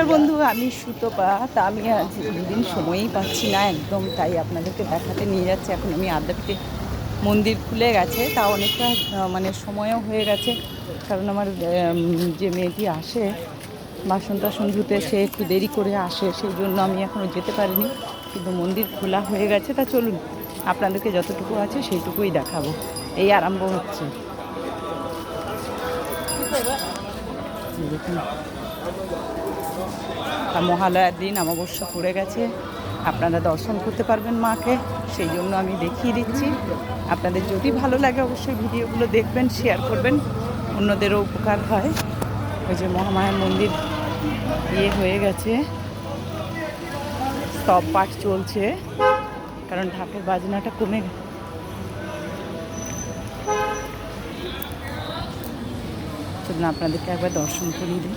নমস্কার বন্ধু, আমি সুতপা। তা আমি আজ দুদিন সময়ই পাচ্ছি না, একদম তাই আপনাদেরকে দেখাতে নিয়ে যাচ্ছি। এখন আমি আদ্যাপীঠে মন্দির খুলে গেছে তা অনেকটা মানে সময়ও হয়ে গেছে, কারণ আমার যে মেয়েটি আসে বাসন টাসন ধুতে সে একটু দেরি করে আসে, সেই জন্য আমি এখনও যেতে পারিনি। কিন্তু মন্দির খোলা হয়ে গেছে, তা চলুন, আপনাদেরকে যতটুকু আছে সেইটুকুই দেখাবো। এই আরম্ভ হচ্ছে। দেখুন তা মহালয়ার দিন অমাবস্যা পড়ে গেছে। আপনারা দর্শন করতে পারবেন মাকে, সেই জন্য আমি দেখিয়ে দিচ্ছি। আপনাদের যদি ভালো লাগে অবশ্যই ভিডিওগুলো দেখবেন শেয়ার করবেন। অন্যদেরও উপকার হয়। ওই যে মহামায়া মন্দির ইয়ে হয়ে গেছে। স্তব পাঠ চলছে, কারণ ঢাকের বাজনাটা কমে গেছে। আপনাদেরকে একবার দর্শন করিয়ে দিই।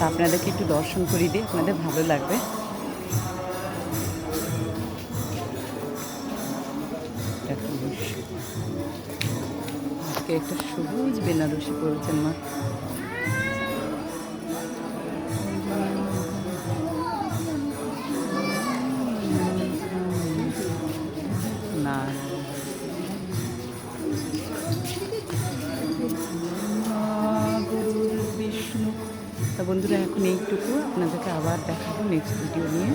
তা আপনাদেরকে একটু দর্শন করিয়ে দিই আপনাদের ভালো লাগবে। একটা সবুজ বেনারসি করেছেন মা। বন্ধুরা এখন এইটুকু। আপনাদেরকে আবার দেখাবো নেক্সট ভিডিও নিয়ে।